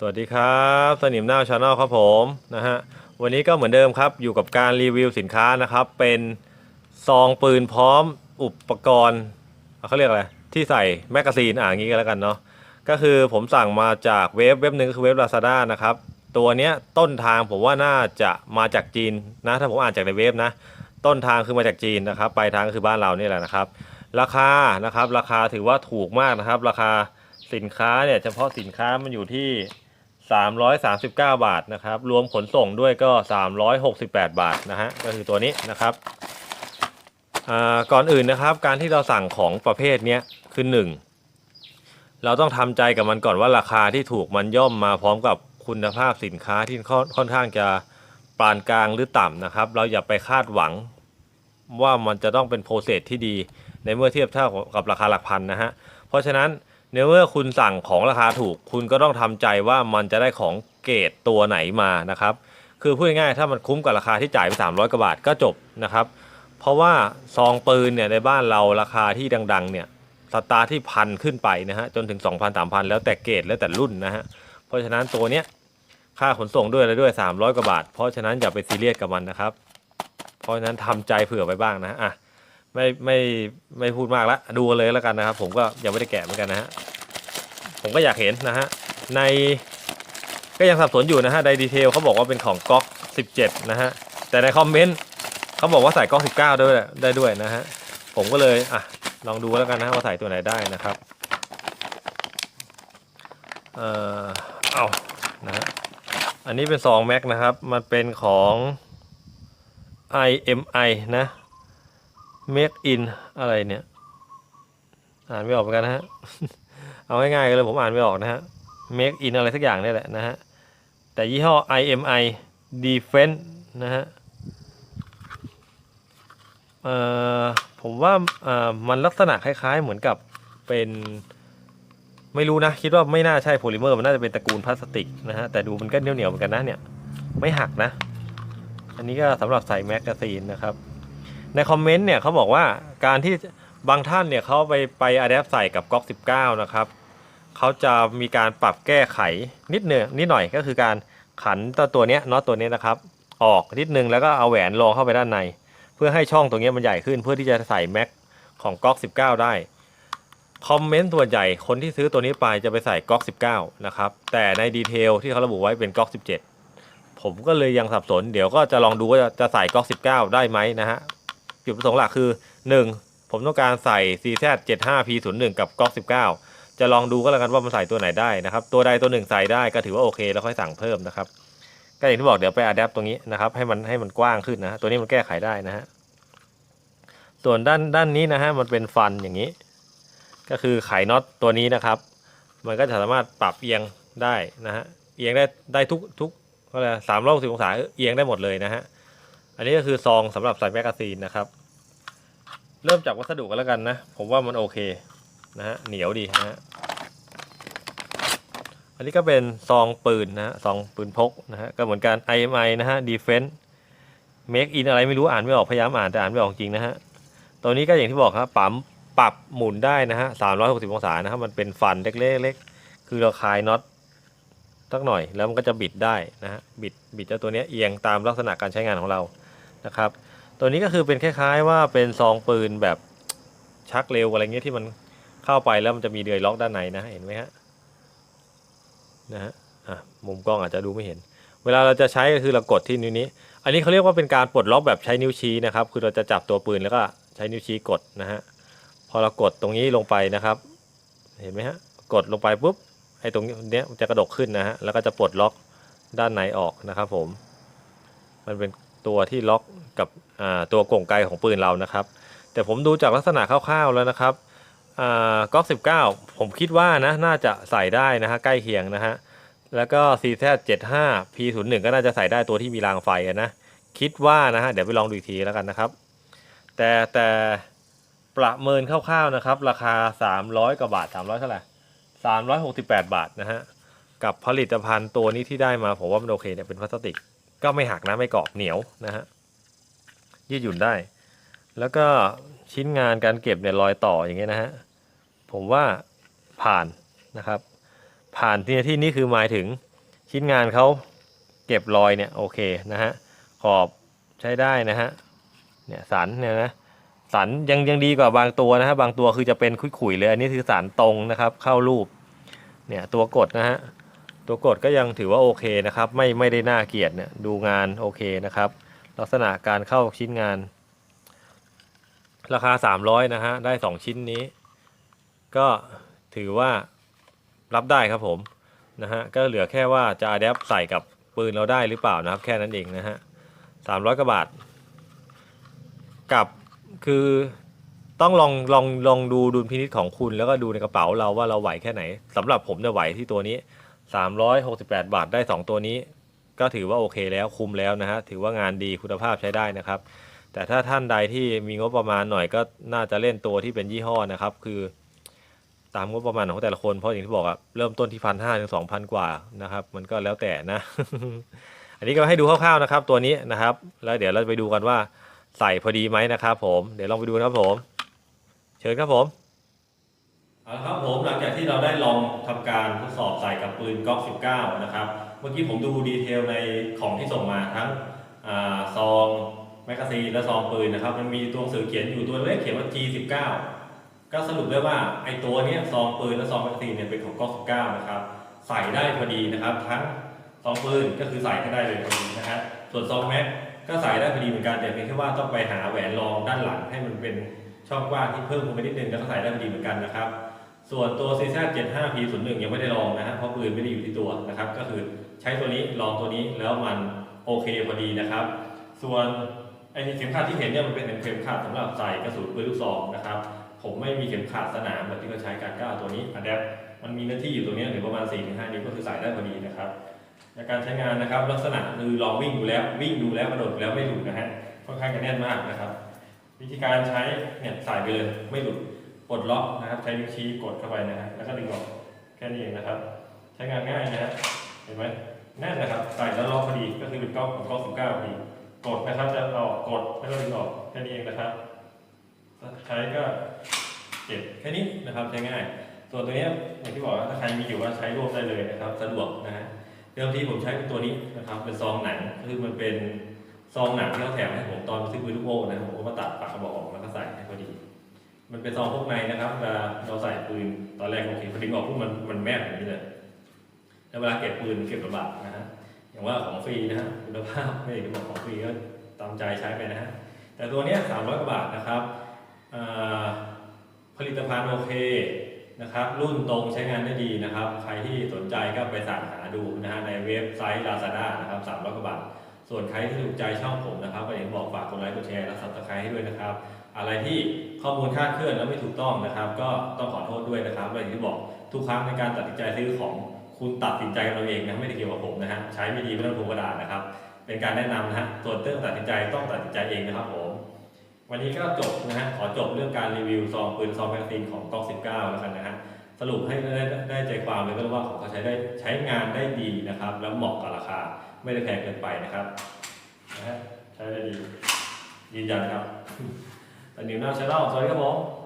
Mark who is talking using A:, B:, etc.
A: สวัสดีครับสนิมหน้าชาแนลครับผมนะฮะวันนี้ก็เหมือนเดิมครับอยู่กับการรีวิวสินค้านะครับ เป็นซองปืนพร้อมอุปกรณ์เขาเรียกอะไรที่ใส่แมกกาซีนอ่างี้ก็แล้วกันเนาะก็คือผมสั่งมาจากเว็บเว็บหนึ่งก็คือเว็บ Lazada นะครับตัวเนี้ยต้นทางผมว่าน่าจะมาจากจีนนะถ้าผมอ่านจากในเว็บนะ ต้นทางคือมาจากจีนนะครับปลายทางก็คือบ้านเรานี่แหละนะครับ ราคานะครับราคาถือว่าถูกมากนะครับ ราคาสินค้าเนี่ยเฉพาะสินค้ามันอยู่ที่ 339 บาทนะครับ รวมขนส่งด้วยก็ 368 บาทนะฮะ ก็คือตัวนี้นะครับอ่าก่อนอื่นนะครับ การที่เราสั่งของประเภทนี้คือ 1 เราต้องทำใจกับมันก่อนว่าราคาที่ถูกมันย่อมมาพร้อมกับคุณภาพสินค้าที่ค่อนค่อนข้างจะปานกลางหรือต่ำนะครับ เราอย่าไปคาดหวังว่ามันจะต้องเป็นโปรเซสที่ดีในเมื่อเทียบเท่ากับราคาหลักพันนะฮะ เพราะฉะนั้น ในเมื่อคุณสั่งของราคาถูก คุณก็ต้องทำใจว่ามันจะได้ของเกรดตัวไหนมานะครับ คือพูดง่ายๆถ้ามันคุ้มกับราคาที่จ่ายไป 300กว่าบาทก็จบนะครับ เพราะว่าซองปืนเนี่ยในบ้านเราราคาที่ดังๆเนี่ยสตาร์ที่พันขึ้นไปนะฮะจนถึง 2,000 3,000 แล้วแต่เกรดแล้วแต่รุ่นนะฮะเพราะฉะนั้นตัวเนี้ยค่าขนส่งด้วยอะไรด้วย 300กว่าบาท เพราะฉะนั้นอย่าไปซีเรียสกับมันนะครับ เพราะฉะนั้นทำใจเผื่อไว้บ้างนะอะ ไม่ไม่ไม่พูดมากละดูเลยแล้วกันนะครับ ผมก็ยังไม่ได้แกะเหมือนกันนะฮะผมก็อยากเห็นนะฮะในก็ยังสับสนอยู่นะฮะในดีเทลเขาบอกว่าเป็นของก๊อก 17 นะฮะแต่ในคอมเมนต์เขาบอกว่าใส่ก๊อก 19 ด้วยได้ด้วยนะฮะผมก็เลยอะลองดูแล้วกันนะว่าใส่ตัวไหนได้นะครับเอ่อเอานะฮะอันนี้เป็นซองแม็กนะครับ มันเป็นของ IMI นะ make in อะไรเนี่ย อ่านไม่ออกเหมือนกันนะฮะ เอาง่ายๆกันเลยผมอ่านไม่ออกนะฮะ make in อะไรสักอย่างนี่แหละนะฮะ แต่ยี่ห้อ IMI defense นะฮะเอ่อผมว่าเอ่อมันลักษณะคล้ายๆเหมือนกับเป็นไม่รู้นะ คิดว่าไม่น่าใช่โพลิเมอร์มันน่าจะเป็นตระกูลพลาสติกนะฮะ แต่ดูมันก็เหนียวๆเหมือนกันนะเนี่ย ไม่หักนะ อันนี้ก็สำหรับใส่แมกกาซีนนะครับ ในคอมเมนต์เนี่ยเขาบอกว่าการที่บางท่านเนี่ยเขาไปไปอะแดปใส่กับก๊อก 19 นะครับเขาจะมีการปรับแก้ไขนิดเนือนิดหน่อยก็คือการขันตัวตัวเนี้ยน็อตตัวนี้นะครับ ออกนิดนึงแล้วก็เอาแหวนรองเข้าไปด้านใน เพื่อให้ช่องตรงนี้มันใหญ่ขึ้น เพื่อที่จะใส่แม็กของก๊อก 19 ได้คอมเมนต์ส่วนใหญ่คนที่ซื้อตัวนี้ไปจะไปใส่ก๊อก 19 นะครับ แต่ในดีเทลที่เขาระบุไว้เป็นก๊อก 17 ผมก็เลยยังสับสน เดี๋ยวก็จะลองดูว่าจะใส่ก๊อก 19 ได้ไหมนะฮะ จุดประสงค์หลักคือ 1. ผมต้องการใส่ CZ 75 P01 กับก๊อก19 จะลองดูก็แล้วกันว่ามันใส่ตัวไหนได้นะครับ ตัวใดตัวหนึ่งใส่ได้ก็ถือว่าโอเค แล้วค่อยสั่งเพิ่มนะครับ ก็อย่างที่บอกเดี๋ยวไปอัดแอปตรงนี้นะครับ ให้มันให้มันกว้างขึ้นนะ ตัวนี้มันแก้ไขได้นะฮะ ส่วนด้านด้านนี้นะฮะมันเป็นฟันอย่างนี้ ก็คือไขน็อตตัวนี้นะครับ มันก็จะสามารถปรับเอียงได้นะฮะ เอียงได้ได้ทุกทุกก็เลยสามร้อยสิบองศาเอียงได้หมดเลยนะฮะ อันนี้ก็คือซองสำหรับใส่แมกกาซีนนะครับ เริ่มจากวัสดุกันแล้วกันนะ ผมว่ามันโอเคนะฮะเหนียวดีนะฮะอันนี้ก็เป็นซองปืนนะฮะซองปืนพกนะฮะก็เหมือนกัน IMI นะฮะ Defense Make in อะไรไม่รู้อ่านไม่ออกพยายามอ่านแต่อ่านไม่ออกจริงนะฮะตัวนี้ก็อย่างที่บอกครับปรับปรับหมุนได้นะฮะ360องศานะครับมันเป็นฟันเล็กๆคือเราคลายน็อตสักหน่อยแล้วมันก็จะบิดได้นะฮะบิดบิดเจ้าตัวนี้เอียงตามลักษณะการใช้งานของเรานะครับ ตัวนี้ก็คือเป็นคล้ายๆ ว่าเป็นซองปืนแบบชักเร็วอะไรเงี้ยที่มันเข้าไปแล้วมันจะมีเดือยล็อกด้านในนะเห็นไหมฮะนะฮะอะมุมกล้องอาจจะดูไม่เห็น เวลาเราจะใช้ก็คือเรากดที่นิ้วนี้ อันนี้เขาเรียกว่าเป็นการปลดล็อกแบบใช้นิ้วชี้นะครับ คือเราจะจับตัวปืนแล้วก็ใช้นิ้วชี้กดนะฮะพอเรากดตรงนี้ลงไปนะครับ เห็นไหมฮะกดลงไปปุ๊บไอ้ตรงเนี้ยจะกระดกขึ้นนะฮะแล้วก็จะปลดล็อกด้านในออกนะครับผม มันเป็นตัวที่ล็อกกับ ตัวกล่องไกของปืนเรานะครับ แต่ผมดูจากลักษณะคร่าวๆแล้วนะครับอ่าก๊อก19ผมคิดว่านะน่าจะใส่ได้นะฮะใกล้เคียงนะฮะแล้วก็ CZ 75 P01 ก็น่าจะใส่ได้ตัวที่มีรางไฟนะคิดว่านะฮะเดี๋ยวไปลองดูอีกทีแล้วกันนะครับ แต่แต่ประเมินคร่าวๆนะครับ ราคา 300กว่าบาท 300เท่าไหร่368 บาทนะฮะกับผลิตภัณฑ์ตัวนี้ที่ได้มาผมว่ามันโอเคเนี่ยเป็นพลาสติกก็ไม่หักนะไม่กรอบเหนียวนะฮะ ยืดหยุ่นได้ แล้วก็ชิ้นงานการเก็บเนี่ยรอยต่ออย่างเงี้ยนะฮะผมว่าผ่านนะครับ ผ่านที่ที่นี่คือหมายถึงชิ้นงานเขาเก็บรอยเนี่ยโอเคนะฮะขอบใช้ได้นะฮะเนี่ยสันเนี่ยนะสันยังยังดีกว่าบางตัวนะฮะบางตัวคือจะเป็นขุยๆเลยอันนี้คือสันตรงนะครับ เข้ารูปเนี่ยตัวกดนะฮะตัวกดก็ยังถือว่าโอเคนะครับ ไม่ไม่ได้น่าเกลียดเนี่ยดูงานโอเคนะครับ ลักษณะการเข้าชิ้นงาน ราคา 300 นะฮะ ได้ 2 ชิ้นนี้ ก็ถือว่ารับได้ครับผม นะฮะ ก็เหลือแค่ว่าจะอัดแอปใส่กับปืนเราได้หรือเปล่านะครับ แค่นั้นเองนะฮะสามร้อยกว่าบาท กับคือต้องลองลองลองดูดุลพินิจของคุณแล้วก็ดูในกระเป๋าเราว่าเราไหวแค่ไหนสำหรับผมจะไหวที่ตัวนี้ 368 บาทได้ 2 ตัวนี้ ก็ถือว่าโอเคแล้วคุ้มแล้วนะฮะถือว่างานดีคุณภาพใช้ได้นะครับ แต่ถ้าท่านใดที่มีงบประมาณหน่อยก็น่าจะเล่นตัวที่เป็นยี่ห้อนะครับ คือตามงบประมาณของแต่ละคนเพราะอย่างที่บอกอะเริ่มต้นที่พันห้าถึงสองพันกว่านะครับ มันก็แล้วแต่นะ อันนี้ก็ให้ดูคร่าวๆนะครับ ตัวนี้นะครับ แล้วเดี๋ยวเราไปดูกันว่าใส่พอดีไหมนะครับ ผมเดี๋ยวลองไปดูนะครับผม เชิญครับผม เอาละครับผมหลังจากที่เราได้ลองทำการทดสอบใส่กับปืนก๊อก19 นะครับ เมื่อกี้ผมดูดีเทลในของที่ส่งมาทั้งอซองแมกกาซีนและซองปืนนะครับ มันมีตัวหนังสือเขียนอยู่ตัวเลขเขียนว่า G19 ก็สรุปได้ว่าไอ้ตัวนี้ซองปืนและซองแมกกาซีนเนี่ยเป็นของก๊อก19 นะครับ ใส่ได้พอดีนะครับ ทั้งซองปืนก็คือใส่ได้เลยพอดีนะครับส่วนซองแม็กก็ใส่ได้พอดีเหมือนกันแต่เพียงแค่ว่าต้องไปหาแหวนรองด้านหลังให้มันเป็นช่องกว้างที่เพิ่มขึ้นไปนิดนึงแล้วก็ใส่ได้พอดีเหมือนกันนะครับ ส่วนตัว CZ 75 P01 ยังไม่ได้ลองนะฮะเพราะปืนไม่ได้อยู่ที่ตัวนะครับ ก็คือใช้ตัวนี้ลองตัวนี้แล้วมันโอเคพอดีนะครับ ส่วนไอ้เข็มขัดที่เห็นเนี่ยมันเป็นเข็มขัดสำหรับใส่กระสุนปืนลูกซองนะครับ ผมไม่มีเข็มขัดสนามแบบที่เขาใช้กันก็เอาตัวนี้อะแดปมันมีหน้าที่อยู่ตรงนี้ถึงประมาณ 4-5 นิ้วก็คือใส่ได้พอดีนะครับในการใช้งานนะครับ ลักษณะคือลองวิ่งดูแล้ววิ่งดูแล้วกระโดดแล้วไม่หลุดนะฮะค่อนข้างจะแน่นมากนะครับ วิธีการใช้เนี่ยใส่ไปเลยไม่หลุด ปลดล็อกนะครับใช้นิ้วชี้กดเข้าไปนะฮะแล้วก็ดึงออกแค่นี้เองนะครับ ใช้งานง่ายนะฮะเห็นไหมแน่นนะครับใส่แล้วล็อกพอดีก็คือเป็นกล้องของกล้องสิบเก้าพอดีกดนะครับจะออกกดแล้วก็ดึงออกแค่นี้เองนะครับใช้ก็เก็บแค่นี้นะครับใช้ง่าย ส่วนตัวเนี้ยอย่างที่บอกว่าถ้าใครมีอยู่ก็ใช้ร่วมได้เลยนะครับสะดวกนะฮะเดิมทีผมใช้เป็นตัวนี้นะครับเป็นซองหนังคือมันเป็นซองหนังที่เขาแถมให้ผมตอนซื้อปืนลูกโม่นะผมก็มาตัดปากกระบอกออกแล้วก็ใส่ให้พอดี มันเป็นซองพวกในนะครับเวลาเราใส่ปืนตอนแรกโอเคพอดึงออกปุ๊บมันมันแมบอย่างนี้เลยแล้วเวลาเก็บปืนเก็บลำบากนะฮะอย่างว่าของฟรีนะฮะคุณภาพไม่ได้บอกของฟรีก็ตามใจใช้ไปนะฮะแต่ตัวนี้สามร้อยกว่าบาทนะครับผลิตภัณฑ์โอเคนะครับ รุ่นตรงใช้งานได้ดีนะครับ ใครที่สนใจก็ไปสั่งหาดูนะฮะในเว็บไซต์ Lazada นะครับสามร้อยกว่าบาทส่วนใครที่ถูกใจช่องผมนะครับก็อย่างบอกฝากกดไลค์กดแชร์และ subscribe ให้ด้วยนะครับ อะไรที่ข้อมูลคลาดเคลื่อนแล้วไม่ถูกต้องนะครับ ก็ต้องขอโทษด้วยนะครับและอย่างที่บอกทุกครั้งในการตัดสินใจซื้อของคุณตัดสินใจกันเราเองนะไม่ได้เกี่ยวกับผมนะฮะใช้ไม่ดีไม่ต้องถูกกระดาษนะครับ เป็นการแนะนำนะฮะส่วนเรื่องตัดสินใจต้องตัดสินใจเองนะครับผมวันนี้ก็จบนะฮะขอจบเรื่องการรีวิวซองปืนซองแมกกาซีนของก๊อก19 แล้วกันนะฮะสรุปให้ได้ได้ใจความเลยก็ว่าของเขาใช้ได้ใช้งานได้ดีนะครับ แล้วเหมาะกับราคาไม่ได้แพงเกินไปนะครับนะฮะใช้ได้ดียืนยันครับ แต่นิวหน้าชาแนลสวัสดีครับผม